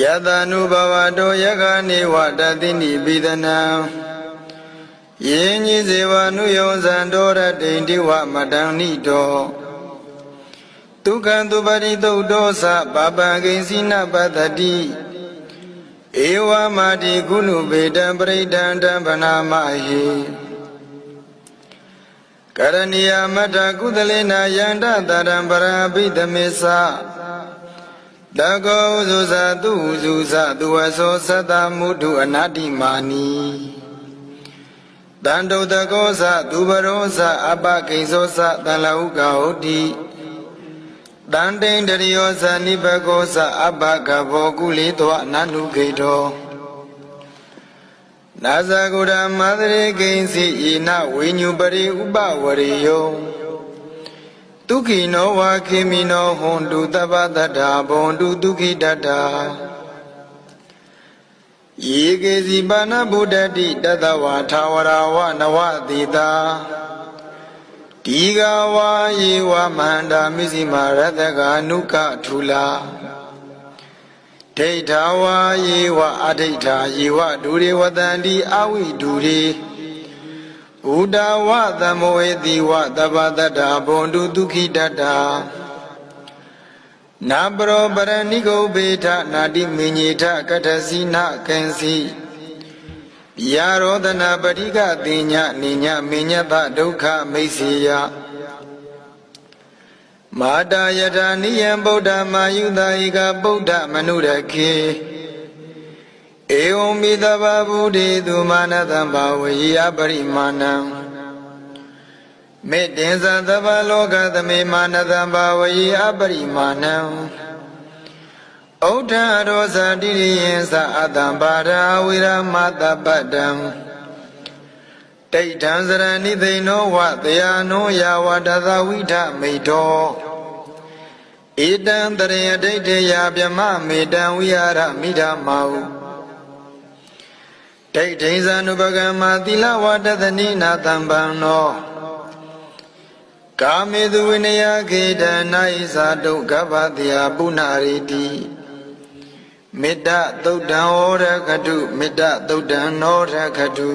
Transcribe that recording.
ယတ ानु ဘဝတောယခနေဝတတိနိပိဒနံယင်းကြီးစေဝနုယောဇံတောရတိန်တိဝမတံနိတောဒုက္ခံသူပရိသုတ်တောသပပံဂိဉ္စီနပတ္တိဧဝမာတိကုဏုပေတံပရိဒံတံဗနာမဟိကရဏီယမတ္ထကုသလေနာယန္တတရံပရာပိသမေသ တကောဥဇုဇာသူဥဇုဇာသူဝသောသတ္တမုဒုအနာတိမာနီတန္တုတကောသသူဘရောသအပကိဉ္စောသတန်လဟုကဟုတ်တိတန်တိန်တရိယောသနိဘကောသအပကဘောကုလေတောအနန္တုခေတောနာဇဂုရမသရေကိဉ္စီဣနဝိညုပရိဥပဝရိယောဒုက္ခိနောဝါခေမိနောဟွန်တုတပ္ပတ္တာဘွန်တုဒုက္ခိတတ္တာယေကေစီပါဏဗုဒ္ဓတိတတဝါထာဝရဝနဝတိတာဒီဃဝါယေဝမန္တာမိစီမာရတကအနုကထူလာဒိဋ္ဌာဝါယေဝအဒိဋ္ဌာယေဝဒူရေဝတန္တိအဝိဒူရေ ဘုဒ္ဓဝသမောေတိဝသဗ္ဗတတ္တာဘွန်တုဒုက္ခိတတ္တာနာပရောပရဏိကုဘေထနာတိမင်ညေထကထစီနာကံစီယာရောဒနာပရိကတိညနိညမင်ညတဒုက္ခမိတ်စီယမာတာယထာနိယံဗုဒ္ဓမာယုသာဧကဗုဒ္ဓမနုရခေ ဧဝံမိတဗဗုဒိတုမာနတံဘာဝေယပရိမာဏံမေတ္တင်္သသဗ္ဗလောကသမေမာနတံဘာဝေယပရိမာဏံဩဋ္ဌရောဇတိရိယံသအတ္တံပါရာဝိရမတပတ္တံတိဋ္ဌံစရဏိသိနောဝတယနောယာဝတသဝိထမိတောဧတံတရေဒိဋ္ဌေယဗြမမေတံဝိဟာရမိဓမ္မာဟု ဒိဋ္ဌိဇာနုပကမ္မာသီလဝတသနိနာတံပံနောကာမေသူဝိနယခေတနာဣဇာတုကပ္ပတိယပုဏ္ဏရိတိမေတ္တသုတ်တံဩရခတုမေတ္တသုတ်တံနောရခတု